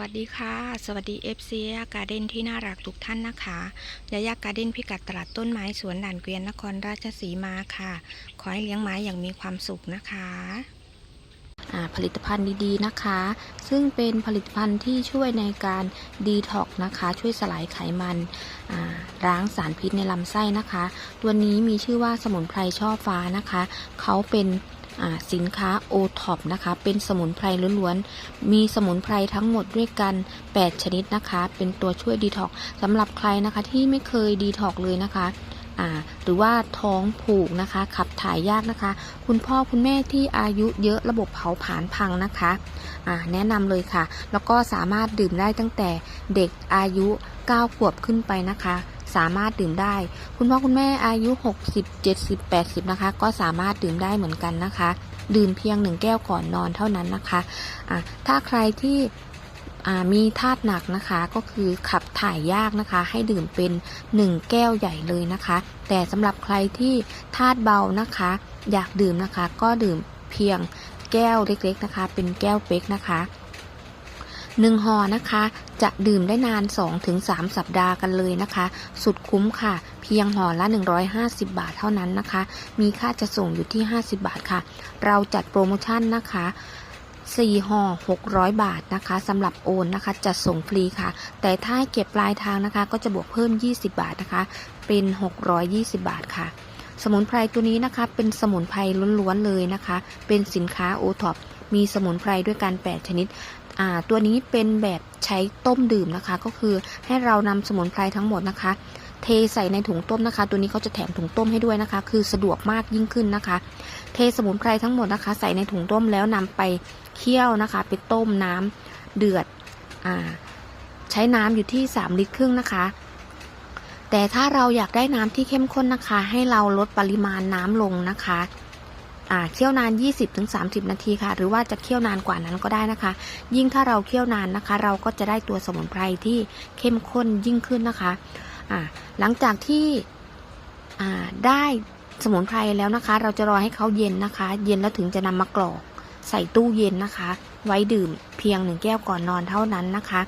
วัสดีค่ะ สวัสดี FC ยาการ์เด้นที่น่ารักทุกท่านนะคะยายาการ์เด้นพิกัดตลาดต้นไม้สวนด่านเกวียนนครราชสีมาค่ะ ขอให้เลี้ยงไม้อย่างมีความสุขนะคะผลิตภัณฑ์ดีๆนะคะ ซึ่งเป็นผลิตภัณฑ์ที่ช่วยในการดีท็อกนะคะ ช่วยสลายไขมันล้างสารพิษในลำไส้นะคะ ตัวนี้มีชื่อว่าสมุนไพรช่อฟ้านะคะ เขาเป็น สินค้าโอท็อปนะคะ เป็นสมุนไพรล้วนๆ มีสมุนไพรทั้งหมดด้วยกัน 8 ชนิดนะคะ เป็นตัวช่วยดีท็อกสำหรับใครนะคะที่ไม่เคยดีท็อกเลยนะคะหรือว่าท้องผูกนะคะ ขับถ่ายยากนะคะ คุณพ่อคุณแม่ที่อายุเยอะระบบเผาผลาญพังนะคะแนะนำเลยค่ะ แล้วก็สามารถดื่มได้ตั้งแต่เด็กอายุ 9 ขวบขึ้นไปนะคะ สามารถดื่มได้ คุณพ่อคุณแม่อายุ 60 70 80 นะคะ ก็สามารถดื่มได้เหมือนกันนะคะ ดื่มเพียงหนึ่งแก้วก่อนนอนเท่านั้นนะคะะถ้าใครที่มีธาตุหนักนะคะก็คือขับถ่ายยากนะคะ ให้ดื่มเป็น 1 แก้วใหญ่เลยนะคะ แต่สำหรับใครที่ธาตุเบานะคะ อยากดื่มนะคะ ก็ดื่มเพียงแก้วเล็กๆนะคะ เป็นแก้วเป๊กนะคะ หนึ่งห่อนะคะ จะดื่มได้นาน 2-3 สัปดาห์กันเลยนะคะ สุดคุ้มค่ะ เพียงห่อละ 150 บาทเท่านั้นนะคะ มีค่าจะส่งอยู่ที่ 50 บาทค่ะ เราจัดโปรโมชั่นนะคะ4ห่อ600 บาทนะคะสำหรับโอนนะคะจะส่งฟรีค่ะ แต่ถ้าเก็บปลายทางนะคะ ก็จะบวกเพิ่ม 20 บาทนะคะ เป็น 620 บาทค่ะ สมุนไพรตัวนี้นะคะ เป็นสมุนไพรล้วนๆเลยนะคะ เป็นสินค้าโอท็อปมีสมุนไพรด้วยกัน 8 ชนิด ตัวนี้เป็นแบบใช้ต้มดื่มนะคะ ก็คือให้เรานำสมุนไพรทั้งหมดนะคะ เทใส่ในถุงต้มนะคะ ตัวนี้เขาจะแถมถุงต้มให้ด้วยนะคะ คือสะดวกมากยิ่งขึ้นนะคะ เทสมุนไพรทั้งหมดนะคะ ใส่ในถุงต้มแล้วนำไปเคี่ยวนะคะ ไปต้มน้ำเดือดอใช้น้ำอยู่ที่ 3 ลิตรครึ่งนะคะ แต่ถ้าเราอยากได้น้ำที่เข้มข้นนะคะ ให้เราลดปริมาณน้ำลงนะคะ เคี่ยวนาน 20-30 นาทีค่ะ หรือว่าจะเคี่ยวนานกว่านั้นก็ได้นะคะ ยิ่งถ้าเราเคี่ยวนานนะคะ เราก็จะได้ตัวสมุนไพรที่เข้มข้นยิ่งขึ้นนะคะหลังจากที่ได้สมุนไพรแล้วนะคะ เราจะรอให้เขาเย็นนะคะ เย็นแล้วถึงจะนำมากรอกใส่ตู้เย็นนะคะ ไว้ดื่มเพียงหนึ่งแก้วก่อนนอนเท่านั้นนะคะ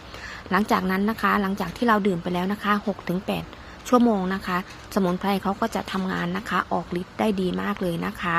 หลังจากนั้นนะคะ หลังจากที่เราดื่มไปแล้วนะคะ 6-8 ชั่วโมงนะคะ สมุนไพรเขาก็จะทำงานนะคะ ออกฤทธิ์ได้ดีมากเลยนะคะ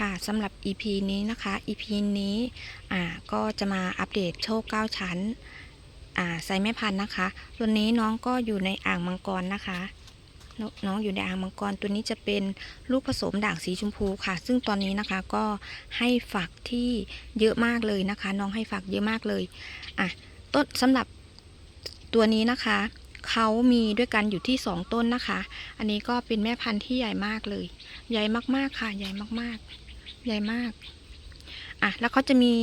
ค่ะสำหรับ EP นี้นะคะ EP นี้อ่าก็จะมาอัปเดตโชค 9 ชั้นอ่าไซส์แม่พันธุ์นะคะ ตัวนี้น้องก็อยู่ในอ่างมังกรนะคะนน้องอยู่ในอ่างมังกรตัวนี้จะเป็นลูกผสมด่างสีชมพูค่ะ ซึ่งตอนนี้นะคะก็ให้ฝักที่เยอะมากเลยนะคะ น้องให้ฝักเยอะมากเลยอะต้นสำหรับตัวนี้นะคะ เขามีด้วยกันอยู่ที่ 2 ต้นนะคะ อันนี้ก็เป็นแม่พันธุ์ที่ใหญ่มากเลย ใหญ่มากๆค่ะ ใหญ่มากๆ ใหญ่มาก อะ แล้วเขาจะมี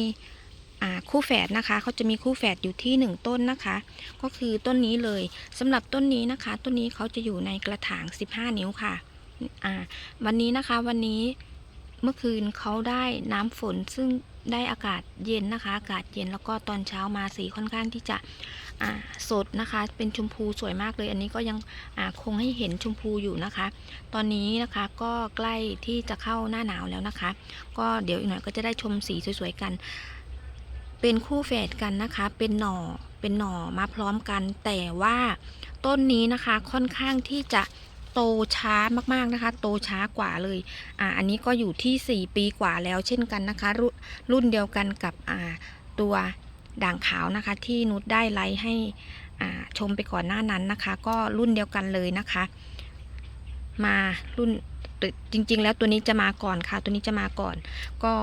อ่าคู่แฝดนะคะ เขาจะมีคู่แฝดอยู่ที่หนึ่งต้นนะคะ ก็คือต้นนี้เลยสำหรับต้นนี้นะคะ ต้นนี้เขาจะอยู่ในกระถาง 15 นิ้วค่ะ อ่า วันนี้นะคะ วันนี้เมื่อคืนเขาได้น้ำฝนซึ่งได้อากาศเย็นนะคะ อากาศเย็นแล้วก็ตอนเช้ามาสีค่อนข้างที่จะ สดนะคะเป็นชมพูสวยมากเลย อันนี้ก็ยังคงให้เห็นชมพูอยู่นะคะ ตอนนี้นะคะก็ใกล้ที่จะเข้าหน้าหนาวแล้วนะคะ ก็เดี๋ยวอีกหน่อยก็จะได้ชมสีสวยๆกัน เป็นคู่แฝดกันนะคะ เป็นหน่อเป็นหน่อมาพร้อมกัน แต่ว่าต้นนี้นะคะค่อนข้างที่จะโตช้ามากๆนะคะ โตช้ากว่าเลยอ่าอันนี้ก็อยู่ที่ 4 ปีกว่าแล้วเช่นกันนะคะ รุ่นรุ่นเดียวกันกับอ่าตัว ด่างขาวนะคะ ที่นุชได้ไลฟ์ให้ชมไปก่อนหน้านั้นนะคะ ก็รุ่นเดียวกันเลยนะคะ มารุ่นจริง ๆ แล้วตัวนี้จะมาก่อนค่ะ ตัวนี้จะมาก่อน ก็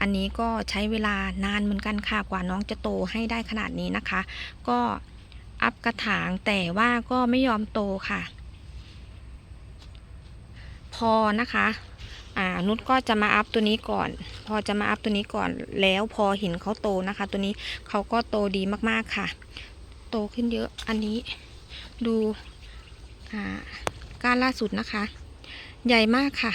อันนี้ก็ใช้เวลานานเหมือนกันค่ะกว่าน้องจะโตให้ได้ขนาดนี้นะคะ ก็อัพกระถางแต่ว่าก็ไม่ยอมโตค่ะ พอนะคะ อ่านุชก็จะมาอัพตัวนี้ก่อน พอจะมาอัพตัวนี้ก่อนแล้วพอเห็นเขาโตนะคะ ตัวนี้เขาก็โตดีมากๆค่ะ โตขึ้นเยอะอันนี้ดูอ่าก้านล่าสุดนะคะ ใหญ่มากค่ะ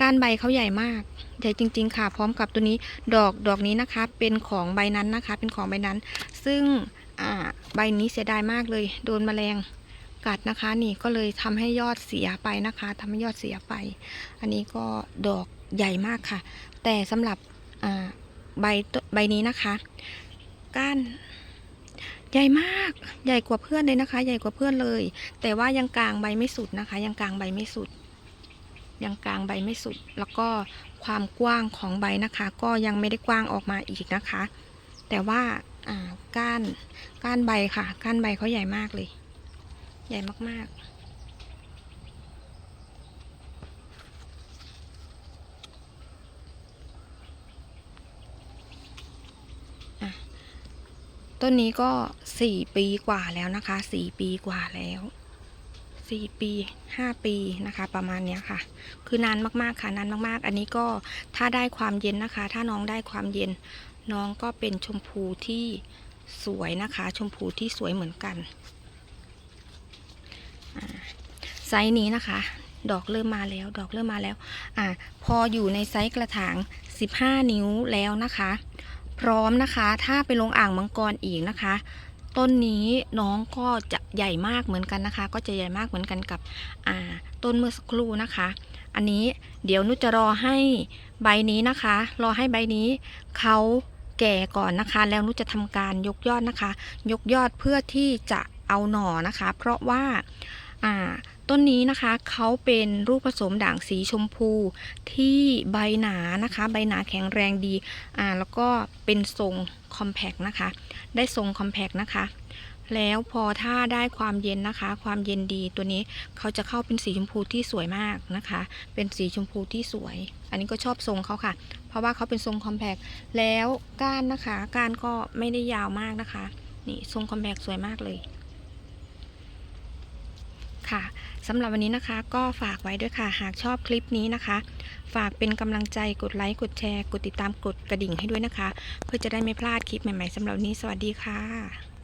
ก้านใบเขาใหญ่มาก ใหญ่จริง ๆ ค่ะ พร้อมกับตัวนี้ดอกดอกนี้นะคะ เป็นของใบนั้นนะคะ เป็นของใบนั้น ซึ่งใบนี้เสียดายมากเลย โดนแมลง กัดนะคะ นี่ก็เลยทำให้ยอดเสียไปนะคะทำให้ยอดเสียไป อันนี้ก็ดอกใหญ่มากค่ะ แต่สำหรับใบใบนี้นะคะก้านใหญ่มากใหญ่กว่าเพื่อนเลยนะคะ ใหญ่กว่าเพื่อนเลย แต่ว่ายังกลางใบไม่สุดนะคะ ยังกลางใบไม่สุด ยังกลางใบไม่สุด แล้วก็ความกว้างของใบนะคะ ก็ยังไม่ได้กว้างออกมาอีกนะคะ แต่ว่าก้านก้านใบค่ะ ก้านใบเขาใหญ่มากเลย ใหญ่มาก ๆต้นนี้ก็สี่ปีกว่าแล้วนะคะสี่ปีกว่าแล้วสี่ปีห้าปีนะคะ ประมาณเนี้ยค่ะ คือนานมากๆค่ะนานมากๆ อันนี้ก็ถ้าได้ความเย็นนะคะ ถ้าน้องได้ความเย็น น้องก็เป็นชมพูที่สวยนะคะ ชมพูที่สวยเหมือนกัน ไซส์นี้นะคะ ดอกเริ่มมาแล้ว ดอกเริ่มมาแล้วอ่าพออยู่ในไซส์กระถาง 15 นิ้วแล้วนะคะ พร้อมนะคะ ถ้าไปลงอ่างมังกรอีกนะคะ ต้นนี้น้องก็จะใหญ่มากเหมือนกันนะคะ ก็จะใหญ่มากเหมือนกันกับอ่าต้นเมื่อสักครู่นะคะ อันนี้เดี๋ยวนุจะรอให้ใบนี้นะคะ รอให้ใบนี้เขาแก่ก่อนนะคะ แล้วนุจะทำการยกยอดนะคะ ยกยอดเพื่อที่จะเอาหน่อนะคะ เพราะว่า อ่าต้นนี้นะคะเขาเป็นลูกผสมด่างสีชมพูที่ใบหนานะคะ ใบหนาแข็งแรงดีอ่าแล้วก็เป็นทรงคอมแพกนะคะ ได้ทรงคอมแพกนะคะ แล้วพอถ้าได้ความเย็นนะคะ ความเย็นดีตัวนี้เขาจะเข้าเป็นสีชมพูที่สวยมากนะคะ เป็นสีชมพูที่สวย อันนี้ก็ชอบทรงเขาค่ะ เพราะว่าเขาเป็นทรงคอมแพกแล้วก้านนะคะ ก้านก็ไม่ได้ยาวมากนะคะ นี่ทรงคอมแพกสวยมากเลย ค่ะสำหรับวันนี้นะคะก็ฝากไว้ด้วยค่ะ หากชอบคลิปนี้นะคะ ฝากเป็นกำลังใจกดไลค์กดแชร์ กดติดตามกดกระดิ่งให้ด้วยนะคะ เพื่อจะได้ไม่พลาดคลิปใหม่ๆสำหรับนี้สวัสดีค่ะ